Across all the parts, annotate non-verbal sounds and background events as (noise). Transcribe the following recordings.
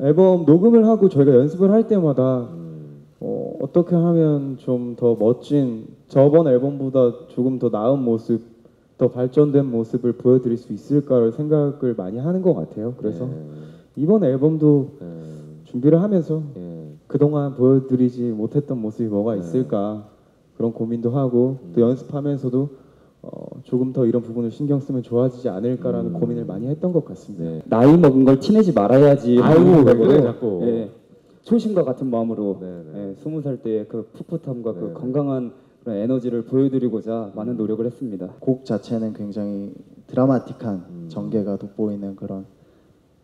앨범 녹음을 하고 저희가 연습을 할 때마다 음. 어, 어떻게 하면 좀 더 멋진 저번 앨범보다 조금 더 나은 모습, 더 발전된 모습을 보여드릴 수 있을까를 생각을 많이 하는 것 같아요. 그래서 네. 이번 앨범도 네. 준비를 하면서 예. 그동안 보여드리지 못했던 모습이 뭐가 네. 있을까 그런 고민도 하고 또 연습하면서도 어, 조금 더 이런 부분을 신경 쓰면 좋아지지 않을까라는 음. 고민을 많이 했던 것 같습니다. 네. 나이 먹은 걸 티내지 말아야지 생각으로, 그래, 자꾸. 예, 초심과 같은 마음으로 네, 네. 예, 스무 살 때의 그 풋풋함과 네, 그 네. 건강한 그런 에너지를 보여드리고자 많은 노력을 했습니다. 곡 자체는 굉장히 드라마틱한 음. 전개가 돋보이는 그런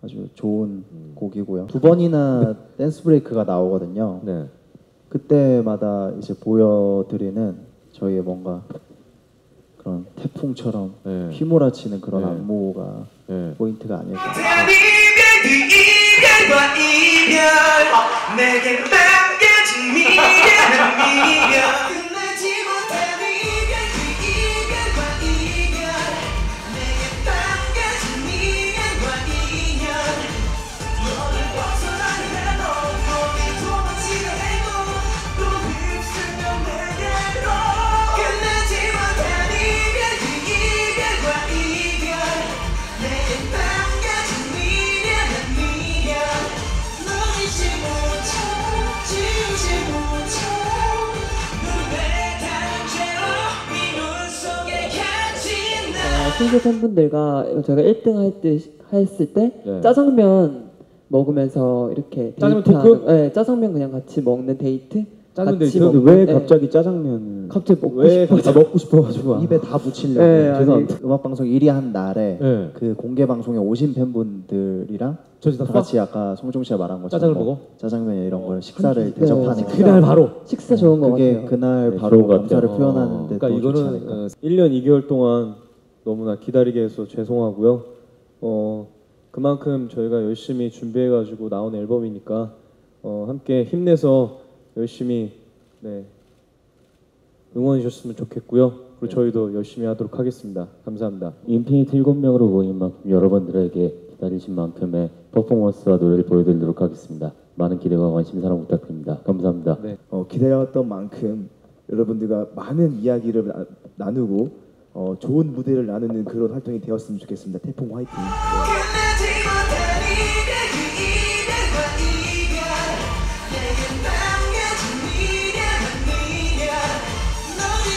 아주 좋은 음. 곡이고요. 두 번이나 (laughs) 댄스 브레이크가 나오거든요. 네. 그때마다 이제 보여드리는 저희의 뭔가 그런 태풍처럼 네. 휘몰아치는 그런 네. 안무가 네. 포인트가 아닐까. 신세 팬분들과 저희가 1등 할 때 했을 때 네. 짜장면 먹으면서 이렇게 짜장면 데이트하는- 토크? 네, 짜장면 그냥 같이 먹는 데이트. 짜장면 같이 데이트? 먹- 왜 네. 갑자기 짜장면을 갑자기 먹고 왜 싶어서. 아, 먹고 싶어가지고 (laughs) 입에 다 붙이려고 네, 아니. 죄송합니다. 음악 방송 1위 한 날에 네. 그 공개 방송에 오신 팬분들이랑 저지 다다 같이 아까 송종 씨가 말한 것처럼 짜장을 뭐 먹어? 짜장면 이런 걸 식사를 네, 대접하는 식사. 그날 바로. 식사 좋은 것 그게 같아요. 그날 네, 바로 좋은 것 감사를 같아요. 표현하는데 그러니까 또 좋지 이거는 않을까. 어, 1년 2개월 동안 너무나 기다리게 해서 죄송하고요. 어, 그만큼 저희가 열심히 준비해가지고 나온 앨범이니까 어, 함께 힘내서 열심히 네, 응원해 주셨으면 좋겠고요. 그리고 저희도 열심히 하도록 하겠습니다. 감사합니다. 인피니트 7명으로 모인 만큼 여러분들에게 기다리신 만큼의 퍼포먼스와 노래를 보여드리도록 하겠습니다. 많은 기대와 관심 사랑 부탁드립니다. 감사합니다. 네. 어, 기다려왔던 만큼 여러분들과 많은 이야기를 나, 나누고 어, 좋은 무대를 나누는 그런 활동이 되었으면 좋겠습니다. 태풍 화이팅.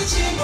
내겐